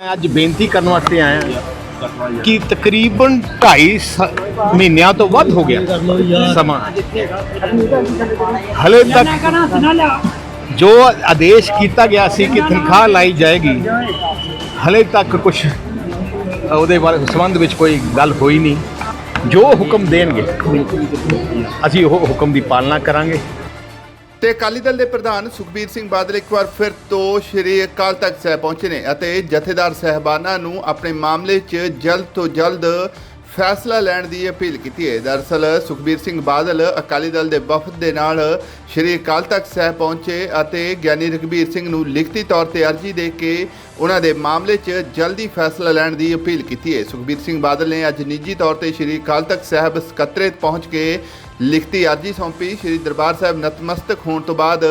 ਮੈਂ ਅੱਜ ਬੇਨਤੀ ਕਰਨ ਵਾਸਤੇ ਆਇਆ ਕਿ ਤਕਰੀਬਨ 2.5 ਮਹੀਨਿਆਂ ਤੋਂ ਵੱਧ ਹੋ ਗਿਆ ਸਮਾਂ। ਹਲੇ ਤੱਕ ਜੋ ਆਦੇਸ਼ ਕੀਤਾ ਗਿਆ ਸੀ ਕਿ ਤਨਖਾਹ ਲਾਈ ਜਾਏਗੀ, ਹਲੇ ਤੱਕ ਕੁਝ ਉਹਦੇ ਬਾਰੇ ਸੰਬੰਧ ਵਿੱਚ ਕੋਈ ਗੱਲ ਹੋਈ ਨਹੀਂ। ਜੋ ਹੁਕਮ ਦੇਣਗੇ, ਅਸੀਂ ਉਹ ਹੁਕਮ ਦੀ ਪਾਲਣਾ ਕਰਾਂਗੇ। ਤੇ ਅਕਾਲੀ ਦਲ ਦੇ ਪ੍ਰਧਾਨ ਸੁਖਬੀਰ ਸਿੰਘ ਬਾਦਲ ਇੱਕ ਵਾਰ ਫਿਰ ਤੋਂ ਸ਼੍ਰੀ ਅਕਾਲ ਤਖਤ ਸਾਹਿਬ ਪਹੁੰਚੇ ਨੇ ਅਤੇ ਜਥੇਦਾਰ ਸਹਿਬਾਨਾਂ ਨੂੰ ਆਪਣੇ ਮਾਮਲੇ 'ਚ ਜਲਦ ਤੋਂ ਜਲਦ ਫੈਸਲਾ ਲੈਣ ਦੀ ਅਪੀਲ ਕੀਤੀ ਹੈ। ਦਰਅਸਲ ਸੁਖਬੀਰ ਸਿੰਘ ਬਾਦਲ ਅਕਾਲੀ ਦਲ ਦੇ ਵਫਦ ਦੇ ਨਾਲ ਸ਼੍ਰੀ ਅਕਾਲ ਤਖਤ ਸਾਹਿਬ ਪਹੁੰਚੇ ਅਤੇ ਗਿਆਨੀ ਰਘਬੀਰ ਸਿੰਘ ਨੂੰ ਲਿਖਤੀ ਤੌਰ ਤੇ ਅਰਜ਼ੀ ਦੇ ਕੇ ਉਹਨਾਂ ਦੇ ਮਾਮਲੇ 'ਚ ਜਲਦੀ ਫੈਸਲਾ ਲੈਣ ਦੀ ਅਪੀਲ ਕੀਤੀ ਹੈ। ਸੁਖਬੀਰ ਸਿੰਘ ਬਾਦਲ ਨੇ ਅੱਜ ਨਿੱਜੀ ਤੌਰ ਤੇ ਸ਼੍ਰੀ ਅਕਾਲ ਤਖਤ ਸਾਹਿਬ ਸਕੱਤਰੇਤ ਪਹੁੰਚ ਕੇ ਲਿਖਤੀ ਅਰਜ਼ੀ ਸੌਂਪੀ। ਸ਼੍ਰੀ ਦਰਬਾਰ ਸਾਹਿਬ ਨਤਮਸਤਕ ਹੋਣ ਤੋਂ ਬਾਅਦ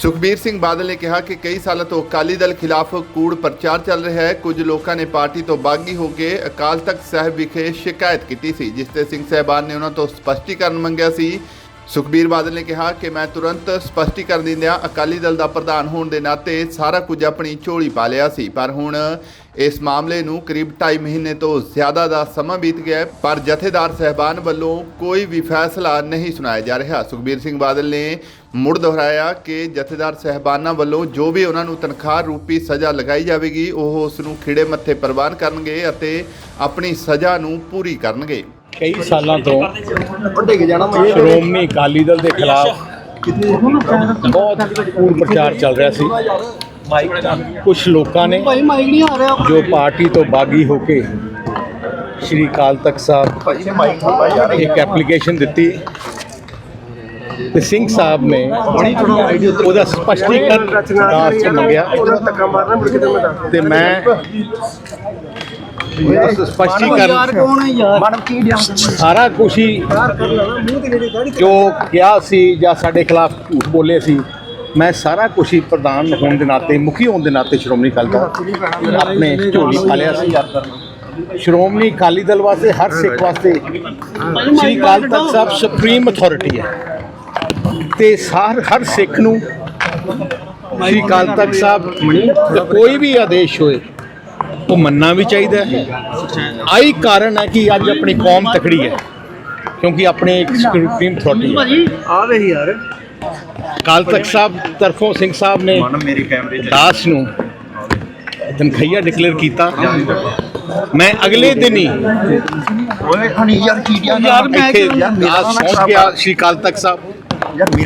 ਸੁਖਬੀਰ ਸਿੰਘ ਬਾਦਲ ਨੇ ਕਿਹਾ ਕਿ ਕਈ ਸਾਲਾਂ ਤੋਂ ਅਕਾਲੀ ਦਲ ਖਿਲਾਫ ਕੂੜ ਪ੍ਰਚਾਰ ਚੱਲ ਰਿਹਾ ਹੈ। ਕੁਝ ਲੋਕਾਂ ਨੇ ਪਾਰਟੀ ਤੋਂ ਬਾਗੀ ਹੋ ਕੇ ਅਕਾਲ ਤਖਤ ਸਾਹਿਬ ਵਿਖੇ ਸ਼ਿਕਾਇਤ ਕੀਤੀ ਸੀ, ਜਿਸ ਤੇ ਸਿੰਘ ਸਾਹਿਬਾਨ ਨੇ ਉਹਨਾਂ ਤੋਂ ਸਪਸ਼ਟੀਕਰਨ ਮੰਗਿਆ ਸੀ। ਸੁਖਬੀਰ ਬਾਦਲ ਨੇ ਕਿਹਾ ਕਿ ਮੈਂ ਤੁਰੰਤ ਸਪਸ਼ਟੀਕਰਨ ਦਿੰਦਿਆਂ ਅਕਾਲੀ ਦਲ ਦਾ ਪ੍ਰਧਾਨ ਹੋਣ ਦੇ ਨਾਤੇ ਸਾਰਾ ਕੁਝ ਆਪਣੀ ਝੋਲੀ ਪਾ ਲਿਆ ਸੀ। ਪਰ ਹੁਣ ਇਸ ਮਾਮਲੇ ਨੂੰ ਕਰੀਬ 2.5 ਮਹੀਨੇ ਤੋਂ ਜ਼ਿਆਦਾ ਦਾ ਸਮਾਂ ਬੀਤ ਗਿਆ ਪਰ ਜਥੇਦਾਰ ਸਹਿਬਾਨ ਵੱਲੋਂ ਕੋਈ ਵੀ ਫੈਸਲਾ ਨਹੀਂ ਸੁਣਾਇਆ ਜਾ ਰਿਹਾ। ਸੁਖਬੀਰ ਸਿੰਘ ਬਾਦਲ ਨੇ ਮੁੜ ਦੁਹਰਾਇਆ ਕਿ ਜਥੇਦਾਰ ਸਹਿਬਾਨਾਂ ਵੱਲੋਂ ਜੋ ਵੀ ਉਹਨਾਂ ਨੂੰ ਤਨਖਾਹ ਰੂਪੀ ਸਜ਼ਾ ਲਗਾਈ ਜਾਵੇਗੀ, ਉਹ ਉਸ ਨੂੰ ਖਿੜੇ ਮੱਥੇ ਪ੍ਰਵਾਨ ਕਰਨਗੇ ਅਤੇ ਆਪਣੀ ਸਜ਼ਾ ਨੂੰ ਪੂਰੀ ਕਰਨਗੇ। ਕਈ ਸਾਲਾਂ ਤੋਂ ਸ਼੍ਰੋਮਣੀ ਅਕਾਲੀ ਦਲ ਦੇ ਖਿਲਾਫ ਬਹੁਤ ਕੂੜ ਪ੍ਰਚਾਰ ਚੱਲ ਰਿਹਾ ਸੀ। ਕੁਝ ਲੋਕਾਂ ਨੇ ਜੋ ਪਾਰਟੀ ਤੋਂ ਬਾਗੀ ਹੋ ਕੇ ਸ਼੍ਰੀ ਅਕਾਲ ਤਖਤ ਸਾਹਿਬ ਇੱਕ ਐਪਲੀਕੇਸ਼ਨ ਦਿੱਤੀ ਤੇ ਸਿੰਘ ਸਾਹਿਬ ਨੇ ਉਹਦਾ ਸਪਸ਼ਟੀਕਰਨ ਵਾਸਤੇ ਮੰਗਿਆ। ਤੇ ਮੈਂ ਸਪਸ਼ਟੀਕਰਨ ਸਾਰਾ ਕੁਛ ਹੀ ਜੋ ਕਿਹਾ ਸੀ ਜਾਂ ਸਾਡੇ ਖਿਲਾਫ ਝੂਠ ਬੋਲੇ ਸੀ ਮੈਂ ਸਾਰਾ ਕੁਛ ਹੀ ਪ੍ਰਧਾਨ ਹੋਣ ਦੇ ਨਾਤੇ ਮੁਖੀ ਹੋਣ ਦੇ ਨਾਤੇ ਸ਼੍ਰੋਮਣੀ ਅਕਾਲੀ ਦਲ ਆਪਣੇ ਝੋਲੀ ਪਾ ਲਿਆ ਸੀ। ਸ਼੍ਰੋਮਣੀ ਅਕਾਲੀ ਦਲ ਵਾਸਤੇ ਹਰ ਸਿੱਖ ਵਾਸਤੇ ਸ਼੍ਰੀ ਅਕਾਲ ਤਖਤ ਸਾਹਿਬ ਸੁਪਰੀਮ ਅਥਾਰਟੀ ਹੈ। ਤੇ ਸਾਰ ਹਰ ਸਿੱਖ ਨੂੰ ਸ਼੍ਰੀ ਅਕਾਲ ਤਖਤ ਸਾਹਿਬ ਕੋਈ ਵੀ ਆਦੇਸ਼ ਹੋਏ ਉਹ ਮੰਨਣਾ ਵੀ ਚਾਹੀਦਾ ਹੈ। ਆਈ ਕਾਰਨ ਹੈ ਕਿ ਅੱਜ ਆਪਣੀ ਕੌਮ ਤਕੜੀ ਹੈ ਕਿਉਂਕਿ ਆਪਣੇ ਇੱਕ ਸੁਪਰੀਮ ਅਥਾਰਟੀ ਹੈ। ਆਵੇ ਯਾਰ। ਅਕਾਲ ਤਖਤ ਸਾਹਿਬ ਤਰਫੋਂ ਸਿੰਘ ਸਾਹਿਬ ਨੇ ਮੇਰੇ ਕੈਮਰੇ ਦਾਸ ਨੂੰ ਤਨਖਈਆ ਡਿਕਲੇਅਰ ਕੀਤਾ। ਮੈਂ ਅਗਲੇ ਦਿਨ ਹੀ ਓਏ ਹਣੀ ਯਾਰ ਕੀੜੀਆਂ ਯਾਰ ਇੱਥੇ ਦਾਸ ਪਹੁੰਚ ਗਿਆ ਸ਼੍ਰੀ ਅਕਾਲ ਤਖਤ ਸਾਹਿਬ।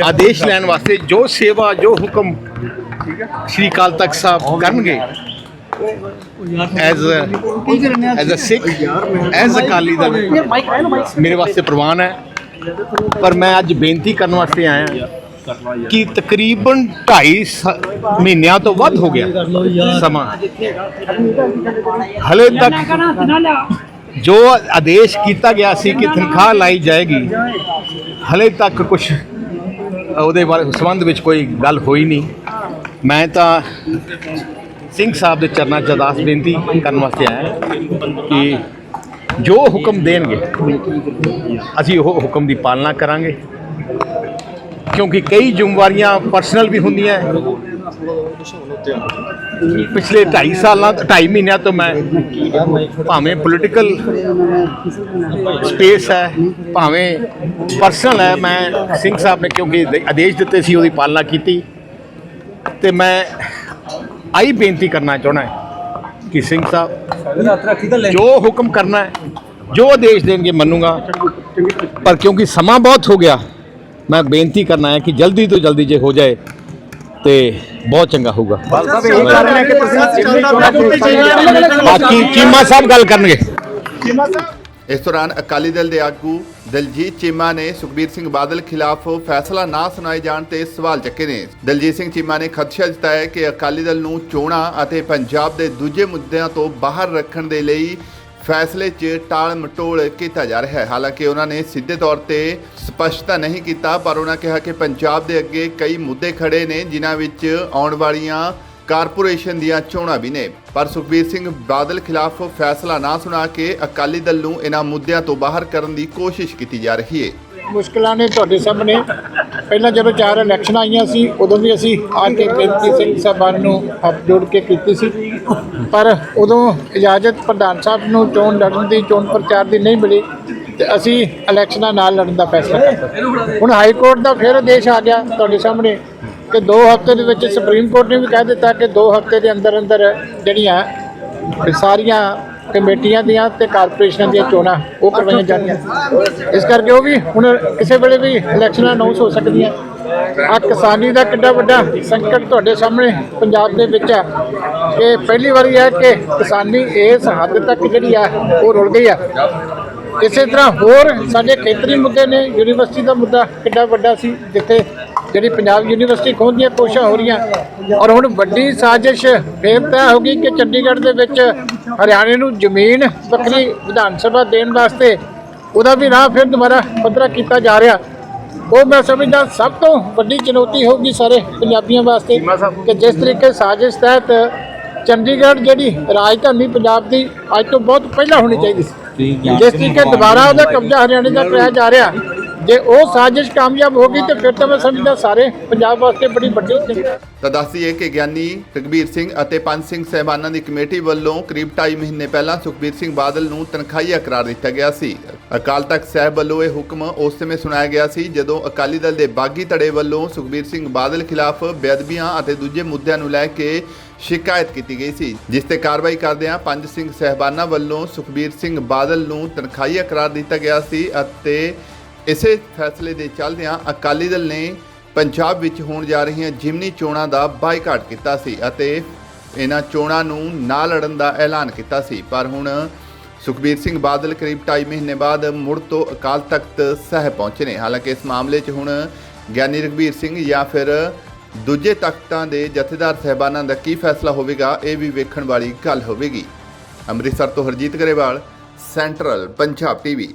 ਆਦੇਸ਼ ਲੈਣ ਵਾਸਤੇ ਜੋ ਸੇਵਾ ਜੋ ਹੁਕਮ ਸ਼੍ਰੀ ਅਕਾਲ ਤਖਤ ਸਾਹਿਬ ਕਰਨਗੇ as as a Sikh as a Akali Dal ਮੇਰੇ ਵਾਸਤੇ ਪ੍ਰਵਾਨ ਹੈ। ਪਰ ਮੈਂ ਅੱਜ ਬੇਨਤੀ ਕਰਨ ਵਾਸਤੇ ਆਇਆ ਕਿ ਤਕਰੀਬਨ 2.5 ਮਹੀਨਿਆਂ ਤੋਂ ਵੱਧ ਹੋ ਗਿਆ ਸਮਾਂ। ਹਲੇ ਤੱਕ ਜੋ ਆਦੇਸ਼ ਕੀਤਾ ਗਿਆ ਸੀ ਕਿ ਤਨਖਾਹ ਲਾਈ ਜਾਏਗੀ, ਹਲੇ ਤੱਕ ਕੁਝ ਉਹਦੇ ਬਾਰੇ ਸੰਬੰਧ ਵਿੱਚ ਕੋਈ ਗੱਲ ਹੋਈ ਨਹੀਂ। ਮੈਂ ਤਾਂ ਸਿੰਘ ਸਾਹਿਬ ਦੇ ਚਰਨਾਂ 'ਚ ਅਰਦਾਸ ਬੇਨਤੀ ਕਰਨ ਵਾਸਤੇ ਆਇਆ ਕਿ ਜੋ ਹੁਕਮ ਦੇਣਗੇ, ਅਸੀਂ ਉਹ ਹੁਕਮ ਦੀ ਪਾਲਣਾ ਕਰਾਂਗੇ। ਕਿਉਂਕਿ ਕਈ ਜ਼ਿੰਮੇਵਾਰੀਆਂ ਪਰਸਨਲ ਵੀ ਹੁੰਦੀਆਂ ਪਿਛਲੇ 2.5 ਸਾਲਾਂ 2.5 ਮਹੀਨਿਆਂ ਤੋਂ ਮੈਂ ਭਾਵੇਂ ਪੋਲੀਟੀਕਲ ਸਪੇਸ ਹੈ, ਭਾਵੇਂ ਪਰਸਨਲ ਹੈ, ਮੈਂ ਸਿੰਘ ਸਾਹਿਬ ਨੇ ਕਿਉਂਕਿ ਆਦੇਸ਼ ਦਿੱਤੇ ਸੀ, ਉਹਦੀ ਪਾਲਣਾ ਕੀਤੀ। ਤੇ ਮੈਂ ਆਈ ਬੇਨਤੀ ਕਰਨਾ ਚਾਹਣਾ ਹੈ ਕਿ ਸਿੰਘ ਸਾਹਿਬ ਜੋ ਹੁਕਮ ਕਰਨਾ ਹੈ ਜੋ ਆਦੇਸ਼ ਦੇਣਗੇ ਮੰਨੂਗਾ। ਪਰ ਕਿਉਂਕਿ ਸਮਾਂ ਬਹੁਤ ਹੋ ਗਿਆ ਮੈਂ ਬੇਨਤੀ ਕਰਨਾ ਹੈ ਕਿ ਜਲਦੀ ਤੋਂ ਜਲਦੀ ਜੇ ਹੋ ਜਾਏ ਤੇ ਬਹੁਤ ਚੰਗਾ ਹੋਊਗਾ। ਬਾਕੀ ਚੀਮਾ ਸਾਹਿਬ ਗੱਲ ਕਰਨਗੇ। ਇਸ ਦੌਰਾਨ ਅਕਾਲੀ ਦਲ ਦੇ ਆਗੂ ਦਲਜੀਤ ਚੀਮਾ ਨੇ ਸੁਖਬੀਰ ਸਿੰਘ ਬਾਦਲ ਖਿਲਾਫ ਫੈਸਲਾ ਨਾ ਸੁਣਾਏ ਜਾਣ ਤੇ ਸਵਾਲ ਚੱਕੇ ਨੇ। ਦਲਜੀਤ ਸਿੰਘ ਚੀਮਾ ਨੇ ਖਦਸ਼ਾ ਜਤਾਇਆ ਕਿ ਅਕਾਲੀ ਦਲ ਨੂੰ ਚੋਣਾਂ ਅਤੇ ਪੰਜਾਬ ਦੇ ਦੂਜੇ ਮੁੱਦਿਆਂ ਤੋਂ ਬਾਹਰ ਰੱਖਣ ਦੇ ਲਈ ਫੈਸਲੇ 'ਚ ਟਾਲ ਮਟੋਲ ਕੀਤਾ ਜਾ ਰਿਹਾ ਹੈ। ਹਾਲਾਂਕਿ ਉਹਨਾਂ ਨੇ ਸਿੱਧੇ ਤੌਰ ਤੇ ਸਪਸ਼ਟਤਾ ਨਹੀਂ ਕੀਤਾ, ਪਰ ਉਹਨਾਂ ਕਿਹਾ ਕਿ ਪੰਜਾਬ ਦੇ ਅੱਗੇ ਕਈ ਮੁੱਦੇ ਖੜੇ ਨੇ, ਜਿਨ੍ਹਾਂ ਵਿੱਚ ਆਉਣ ਵਾਲੀਆਂ ਕਾਰਪੋਰੇਸ਼ਨ ਦੀਆਂ ਚੋਣਾਂ ਵੀ ਨੇ। ਪਰ ਸੁਖਬੀਰ ਸਿੰਘ ਬਾਦਲ ਖਿਲਾਫ ਫੈਸਲਾ ਨਾ ਸੁਣਾ ਕੇ ਅਕਾਲੀ ਦਲ ਨੂੰ ਇਹਨਾਂ ਮੁੱਦਿਆਂ ਤੋਂ ਬਾਹਰ ਕਰਨ ਦੀ ਕੋਸ਼ਿਸ਼ ਕੀਤੀ ਜਾ ਰਹੀ ਹੈ ਮੁਸ਼ਕਲਾਂ ਨੇ ਤੁਹਾਡੇ ਸਾਹਮਣੇ। ਪਹਿਲਾਂ ਜਦੋਂ ਚਾਰ ਇਲੈਕਸ਼ਨਾਂ ਆਈਆਂ ਸੀ, ਉਦੋਂ ਵੀ ਅਸੀਂ ਆ ਕੇ ਬੇਨਤੀ ਸਿੰਘ ਸਾਹਿਬਾਨ ਨੂੰ ਹੱਥ ਜੋੜ ਕੇ ਕੀਤੀ ਸੀ। ਪਰ ਉਦੋਂ ਇਜਾਜ਼ਤ ਪ੍ਰਧਾਨ ਸਾਹਿਬ ਨੂੰ ਚੋਣ ਲੜਨ ਦੀ, ਚੋਣ ਪ੍ਰਚਾਰ ਦੀ ਨਹੀਂ ਮਿਲੀ ਤੇ ਅਸੀਂ ਇਲੈਕਸ਼ਨਾਂ ਨਾਲ ਲੜਨ ਦਾ ਫੈਸਲਾ ਕੀਤਾ। ਹੁਣ ਹਾਈ ਕੋਰਟ ਦਾ ਫਿਰ ਆਦੇਸ਼ ਆ ਗਿਆ ਤੁਹਾਡੇ ਸਾਹਮਣੇ। ਕਿ 2 ਹਫ਼ਤੇ ਦੇ ਵਿੱਚ ਸੁਪਰੀਮ ਕੋਰਟ ਨੇ ਵੀ ਕਹਿ ਦਿੱਤਾ ਕਿ 2 ਹਫ਼ਤੇ ਦੇ ਅੰਦਰ ਅੰਦਰ ਜਿਹੜੀਆਂ ਸਾਰੀਆਂ ਕਮੇਟੀਆਂ ਦੀਆਂ ਤੇ ਕਾਰਪੋਰੇਸ਼ਨਾਂ ਦੀਆਂ ਚੋਣਾਂ ਉਹ ਕਰਵਾਈਆਂ ਜਾਣੀਆਂ ਇਸ ਕਰਕੇ ਉਹ ਵੀ ਹੁਣ ਕਿਸੇ ਵੇਲੇ ਵੀ ਇਲੈਕਸ਼ਨਾਂ ਅਨਾਉਂਸ ਹੋ ਸਕਦੀਆਂ। ਆ ਕਿਸਾਨੀ ਦਾ ਕਿੰਨਾ ਵੱਡਾ ਸੰਕਟ ਤੁਹਾਡੇ ਸਾਹਮਣੇ ਪੰਜਾਬ ਦੇ ਵਿੱਚ ਹੈ ਕਿ ਪਹਿਲੀ ਵਾਰੀ ਹੈ ਕਿ ਕਿਸਾਨੀ ਇਸ ਹੱਦ ਤੱਕ ਜਿਹੜੀ ਆ, ਉਹ ਰੁਲ ਗਈ ਆ। ਇਸੇ ਤਰ੍ਹਾਂ ਹੋਰ ਸਾਡੇ ਖੇਤਰੀ ਮੁੱਦੇ ਨੇ, ਯੂਨੀਵਰਸਿਟੀ ਦਾ ਮੁੱਦਾ ਕਿੰਨਾ ਵੱਡਾ ਸੀ, ਜਿੱਥੇ ਜਿਹੜੀ ਪੰਜਾਬ ਯੂਨੀਵਰਸਿਟੀ ਖੋਹਣ ਦੀਆਂ ਕੋਸ਼ਿਸ਼ਾਂ ਹੋ ਰਹੀਆਂ। ਔਰ ਹੁਣ ਵੱਡੀ ਸਾਜ਼ਿਸ਼ ਫੇਰ ਤੈਅ ਹੋ ਗਈ ਕਿ ਚੰਡੀਗੜ੍ਹ ਦੇ ਵਿੱਚ ਹਰਿਆਣੇ ਨੂੰ ਜ਼ਮੀਨ ਵੱਖਰੀ ਵਿਧਾਨ ਸਭਾ ਦੇਣ ਵਾਸਤੇ ਉਹਦਾ ਵੀ ਰਾਹ ਫਿਰ ਦੁਬਾਰਾ ਪੱਧਰਾ ਕੀਤਾ ਜਾ ਰਿਹਾ। ਉਹ ਮੈਂ ਸਮਝਦਾ ਸਭ ਤੋਂ ਵੱਡੀ ਚੁਣੌਤੀ ਹੋਊਗੀ ਸਾਰੇ ਪੰਜਾਬੀਆਂ ਵਾਸਤੇ ਕਿ ਜਿਸ ਤਰੀਕੇ ਸਾਜ਼ਿਸ਼ ਤਹਿਤ ਚੰਡੀਗੜ੍ਹ ਜਿਹੜੀ ਰਾਜਧਾਨੀ ਪੰਜਾਬ ਦੀ ਅੱਜ ਤੋਂ ਬਹੁਤ ਪਹਿਲਾਂ ਹੋਣੀ ਚਾਹੀਦੀ ਸੀ। ਜਿਸ ਤਰੀਕੇ ਦੁਬਾਰਾ ਉਹਦਾ ਕਬਜ਼ਾ ਹਰਿਆਣੇ ਦਾ ਕਰਾਇਆ ਜਾ ਰਿਹਾ ਜੇ ਉਹ ਸਾਜ਼ਿਸ਼ ਕਾਮਯਾਬ ਹੋ ਗਈ ਤੇ ਫਿਰ ਤਾਂ ਮੈਂ ਸਮਝਦਾ ਸਾਰੇ ਪੰਜਾਬ ਵਾਸਤੇ ਬੜੀ ਵੱਡੀ ਤਾਂ ਦੱਸਦੀਏ ਕਿ ਗਿਆਨੀ ਰਘਬੀਰ ਸਿੰਘ ਅਤੇ ਪੰਜ ਸਿੰਘ ਸਹਿਬਾਨਾਂ ਦੀ ਕਮੇਟੀ ਵੱਲੋਂ ਕਰੀਬ 2.5 ਮਹੀਨੇ ਪਹਿਲਾਂ ਸੁਖਬੀਰ ਸਿੰਘ ਬਾਦਲ ਨੂੰ ਤਨਖਾਹੀਆ ਕਰਾਰ ਦਿੱਤਾ ਗਿਆ ਸੀ। ਅਕਾਲ ਤਖਤ ਸਾਹਿਬ ਵੱਲੋਂ ਇਹ ਹੁਕਮ ਉਸ ਸਮੇਂ ਸੁਣਾਇਆ ਗਿਆ ਸੀ ਜਦੋਂ ਅਕਾਲੀ ਦਲ ਦੇ ਬਾਗੀ ਧੜੇ ਵੱਲੋਂ ਸੁਖਬੀਰ ਸਿੰਘ ਬਾਦਲ ਖਿਲਾਫ ਬੇਅਦਬੀਆਂ ਅਤੇ ਦੂਜੇ ਮੁੱਦਿਆਂ ਨੂੰ ਲੈ ਕੇ ਸ਼ਿਕਾਇਤ ਕੀਤੀ ਗਈ ਸੀ, ਜਿਸ ਤੇ ਕਾਰਵਾਈ ਕਰਦਿਆਂ ਪੰਜ ਸਿੰਘ ਸਹਿਬਾਨਾਂ ਵੱਲੋਂ ਸੁਖਬੀਰ ਸਿੰਘ ਬਾਦਲ ਨੂੰ ਤਨਖਾਹੀਆ ਕਰਾਰ ਦਿੱਤਾ ਗਿਆ ਸੀ ਅਤੇ ਇਸੇ ਫੈਸਲੇ ਦੇ ਚੱਲਦਿਆਂ ਅਕਾਲੀ ਦਲ ਨੇ ਪੰਜਾਬ ਵਿੱਚ ਹੋਣ ਜਾ ਰਹੀਆਂ ਜਿਮਨੀ ਚੋਣਾਂ ਦਾ ਬਾਈਕਾਟ ਕੀਤਾ ਸੀ ਅਤੇ ਇਹਨਾਂ ਚੋਣਾਂ ਨੂੰ ਨਾ ਲੜਨ ਦਾ ਐਲਾਨ ਕੀਤਾ ਸੀ। ਪਰ ਹੁਣ ਸੁਖਬੀਰ ਸਿੰਘ ਬਾਦਲ ਕਰੀਬ 2.5 ਮਹੀਨੇ ਬਾਅਦ ਮੁੜ ਤੋਂ ਅਕਾਲ ਤਖਤ ਸਾਹਿਬ ਪਹੁੰਚੇ ਨੇ। ਹਾਲਾਂਕਿ ਇਸ ਮਾਮਲੇ 'ਚ ਹੁਣ ਗਿਆਨੀ ਰਘਬੀਰ ਸਿੰਘ ਜਾਂ ਫਿਰ ਦੂਜੇ ਤਖਤਾਂ ਦੇ ਜਥੇਦਾਰ ਸਹਿਬਾਨਾਂ ਦਾ ਕੀ ਫੈਸਲਾ ਹੋਵੇਗਾ, ਇਹ ਵੀ ਵੇਖਣ ਵਾਲੀ ਗੱਲ ਹੋਵੇਗੀ। ਅੰਮ੍ਰਿਤਸਰ ਤੋਂ ਹਰਜੀਤ ਗਰੇਵਾਲ, ਸੈਂਟਰਲ ਪੰਜਾਬ ਟੀਵੀ।